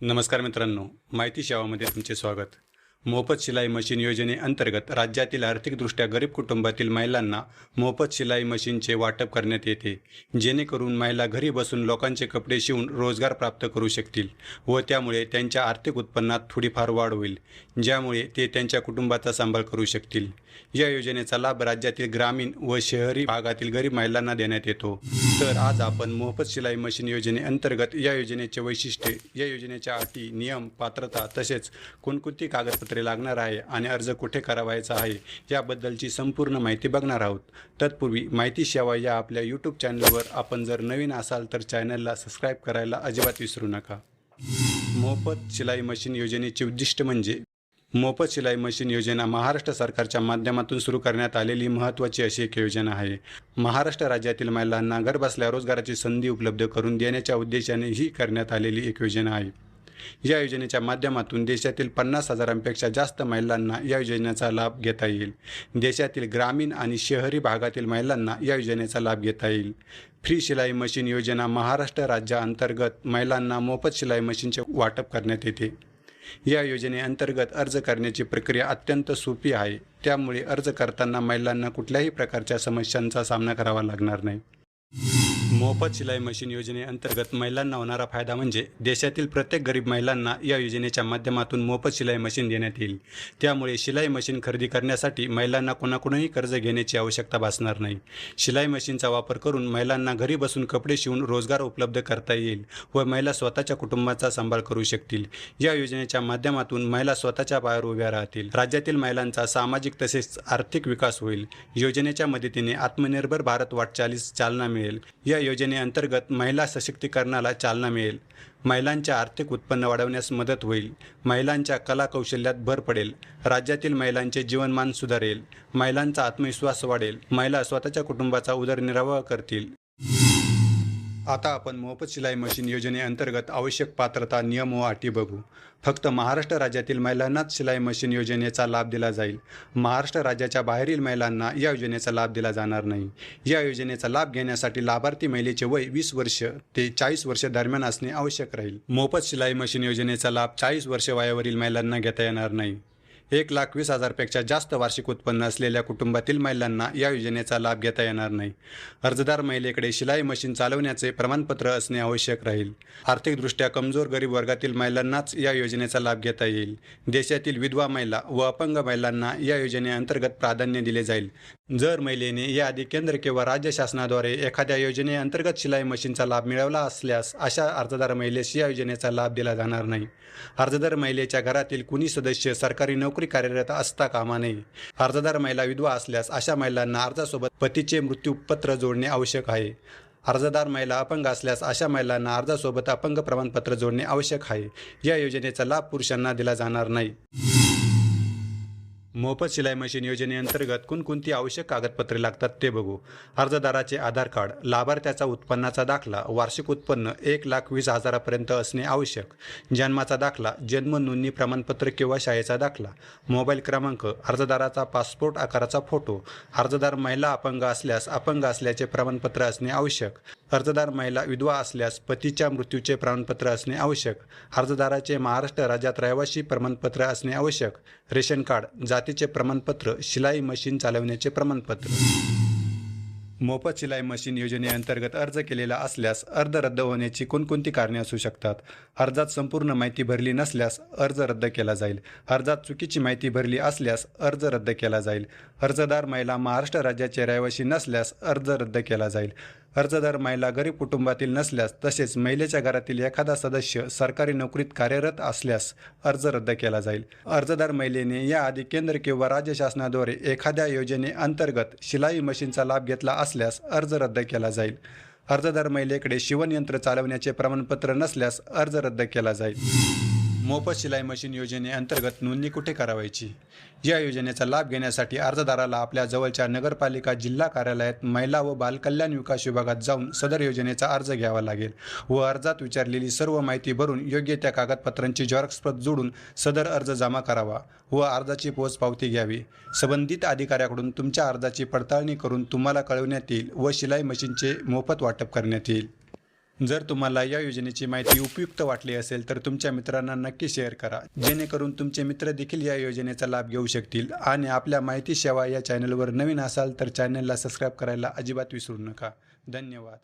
नमस्कार मित्रांनो माहिती शेवामध्ये तुमचे स्वागत. मोफत शिलाई मशीन योजनेअंतर्गत राज्यातील आर्थिकदृष्ट्या गरीब कुटुंबातील महिलांना मोफत शिलाई मशीनचे वाटप करण्यात येते जेणेकरून महिला घरी बसून लोकांचे कपडे शिवून रोजगार प्राप्त करू शकतील व त्यामुळे त्यांच्या आर्थिक उत्पन्नात थोडीफार वाढ होईल ज्यामुळे ते त्यांच्या कुटुंबाचा सांभाळ करू शकतील. या योजनेचा लाभ राज्यातील ग्रामीण व शहरी भागातील गरीब महिलांना देण्यात येतो. तर आज आपण मोफत शिलाई मशीन योजनेअंतर्गत या योजनेचे वैशिष्ट्ये या योजनेच्या अटी नियम पात्रता तसेच कोणकोणती कागदपत्रे लागणार आहे आणि अर्ज कुठे करावायचा आहे याबद्दलची संपूर्ण माहिती बघणार आहोत. तत्पूर्वी माहिती सेवा या आपल्या यूट्यूब चॅनलवर आपण जर नवीन असाल तर चॅनलला सबस्क्राईब करायला अजिबात विसरू नका. मोफत शिलाई मशीन योजनेचे उद्दिष्ट म्हणजे मोफत शिलाई मशीन योजना महाराष्ट्र सरकारच्या माध्यमातून सुरू करण्यात आलेली महत्त्वाची अशी एक योजना आहे. महाराष्ट्र राज्यातील महिलांना घरबसल्या रोजगाराची संधी उपलब्ध करून देण्याच्या उद्देशाने ही करण्यात आलेली एक योजना आहे. या योजनेच्या माध्यमातून देशातील पन्नास हजारांपेक्षा जास्त महिलांना या योजनेचा लाभ घेता येईल. देशातील ग्रामीण आणि शहरी भागातील महिलांना या योजनेचा लाभ घेता येईल. फ्री शिलाई मशीन योजना महाराष्ट्र राज्याअंतर्गत महिलांना मोफत शिलाई मशीनचे वाटप करण्यात येते. या योजनेअंतर्गत अर्ज करण्याची प्रक्रिया अत्यंत सोपी आहे. त्यामुळे अर्ज करताना महिलांना कुठल्याही प्रकारच्या समस्यांचा सामना करावा लागणार नाही. मोफत शिलाई मशीन योजनेअंतर्गत महिलांना होणारा फायदा म्हणजे देशातील प्रत्येक गरीब महिलांना या योजनेच्या माध्यमातून मोफत शिलाई मशीन देण्यात येईल. त्यामुळे शिलाई मशीन खरेदी करण्यासाठी महिलांना कोणाकडूनही कर्ज घेण्याची आवश्यकता भासणार नाही. शिलाई मशीनचा वापर करून महिलांना घरी बसून कपडे शिवून रोजगार उपलब्ध करता येईल व महिला स्वतःच्या कुटुंबाचा सांभाळ करू शकतील. या योजनेच्या माध्यमातून महिला स्वतःच्या पायावर उभ्या राहतील. राज्यातील महिलांचा सामाजिक तसेच आर्थिक विकास होईल. योजनेच्या मदतीने आत्मनिर्भर भारत वाटचालीस चालना मिळेल. या योजनेअंतर्गत महिला सशक्तीकरणाला चालना मिळेल. महिलांच्या आर्थिक उत्पन्न वाढवण्यास मदत होईल. महिलांच्या कलाकौशल्यात भर पडेल. राज्यातील महिलांचे जीवनमान सुधारेल. महिलांचा आत्मविश्वास वाढेल. महिला स्वतःच्या कुटुंबाचा उदरनिर्वाह करतील. आता आपण मोफत शिलाई मशीन योजनेअंतर्गत आवश्यक पात्रता नियम व अटी बघू. फक्त महाराष्ट्र राज्यातील महिलांनाच शिलाई मशीन योजनेचा लाभ दिला जाईल. महाराष्ट्र राज्याच्या बाहेरील महिलांना या योजनेचा लाभ दिला जाणार नाही. या योजनेचा लाभ घेण्यासाठी लाभार्थी महिलेचे वय वीस वर्ष ते चाळीस वर्ष दरम्यान असणे आवश्यक राहील. मोफत शिलाई मशीन योजनेचा लाभ चाळीस वर्ष वयावरील महिलांना घेता येणार नाही. एक लाख वीस हजारपेक्षा जास्त वार्षिक उत्पन्न असलेल्या कुटुंबातील महिलांना या योजनेचा लाभ घेता येणार नाही. अर्जदार महिलेकडे शिलाई मशीन चालवण्याचे प्रमाणपत्र असणे आवश्यक राहील. आर्थिकदृष्ट्या कमजोर गरीब वर्गातील महिलांनाच या योजनेचा लाभ घेता येईल. देशातील विधवा महिला व अपंग महिलांना या योजनेअंतर्गत प्राधान्य दिले जाईल. जर महिलेने याआधी केंद्र किंवा राज्य शासनाद्वारे एखाद्या योजनेअंतर्गत शिलाई मशीनचा लाभ मिळवला असल्यास अशा अर्जदार महिलेस या योजनेचा लाभ दिला जाणार नाही. अर्जदार महिलेच्या घरातील कुणी सदस्य सरकारी नोकरी कार्यरत असता कामा नये. अर्जदार महिला विधवा असल्यास अशा महिलांना अर्जासोबत पतीचे मृत्यूपत्र जोडणे आवश्यक आहे. अर्जदार महिला अपंग असल्यास अशा महिलांना अर्जासोबत अपंग प्रमाणपत्र जोडणे आवश्यक आहे. या योजनेचा लाभ पुरुषांना दिला जाणार नाही. मोफत शिलाई मशीन योजनेअंतर्गत कोणकोणती आवश्यक कागदपत्रे लागतात ते बघू. अर्जदाराचे आधार कार्ड लाभार्थ्याचा उत्पन्नाचा दाखला वार्षिक उत्पन्न एक लाख वीस हजारापर्यंत असणे आवश्यक. जन्माचा दाखला जन्म नोंदणी प्रमाणपत्र किंवा शाळेचा दाखला. मोबाईल क्रमांक अर्जदाराचा पासपोर्ट आकाराचा फोटो. अर्जदार महिला अपंग असल्यास अपंग असल्याचे प्रमाणपत्र असणे आवश्यक. अर्जदार महिला विधवा असल्यास पतीच्या मृत्यूचे प्रमाणपत्र असणे आवश्यक. अर्जदाराचे महाराष्ट्र राज्यात रहिवासी प्रमाणपत्र असणे आवश्यक. रेशन कार्ड जातीचे प्रमाणपत्र शिलाई मशीन चालवण्याचे प्रमाणपत्र. मोफत शिलाई मशीन योजनेअंतर्गत अर्ज केलेला असल्यास अर्ज रद्द होण्याची कोणकोणती कारणे असू शकतात? अर्जात संपूर्ण माहिती भरली नसल्यास अर्ज रद्द केला जाईल. अर्जात चुकीची माहिती भरली असल्यास अर्ज रद्द केला जाईल. अर्जदार महिला महाराष्ट्र राज्याचे रहिवासी नसल्यास अर्ज रद्द केला जाईल. अर्जदार महिला गरीब कुटुंबातील नसल्यास तसेच महिलेच्या घरातील एखादा सदस्य सरकारी नोकरीत कार्यरत असल्यास अर्ज रद्द केला जाईल. अर्जदार महिलेने याआधी केंद्र किंवा राज्य शासनाद्वारे एखाद्या योजनेअंतर्गत शिलाई मशीनचा लाभ घेतला असल्यास अर्ज रद्द केला जाईल. अर्जदार महिलेकडे शिवणयंत्र चालवण्याचे प्रमाणपत्र नसल्यास अर्ज रद्द केला जाईल. मोफत शिलाई मशीन योजनेअंतर्गत नोंदणी कुठे करावायची? या योजनेचा लाभ घेण्यासाठी अर्जदाराला आपल्या जवळच्या नगरपालिका जिल्हा कार्यालयात महिला व बालकल्याण विकास विभागात जाऊन सदर योजनेचा अर्ज घ्यावा लागेल व अर्जात विचारलेली सर्व माहिती भरून योग्य त्या कागदपत्रांची झेरॉक्स प्रत जोडून सदर अर्ज जमा करावा व अर्जाची पोचपावती घ्यावी. संबंधित अधिकाऱ्याकडून तुमच्या अर्जाची पडताळणी करून तुम्हाला कळवण्यात येईल व शिलाई मशीनचे मोफत वाटप करण्यात येईल. जर तुम्हाला या योजनेची माहिती उपयुक्त वाटली असेल तर तुमच्या मित्रांना नक्की शेअर करा. जेणेकरून तुमचे मित्र देखील या योजनेचा लाभ घेऊ शकतील आणि आपल्या माहिती सेवा या चॅनलवर नवीन असाल तर चॅनलला सबस्क्राईब करायला अजिबात विसरू नका. धन्यवाद.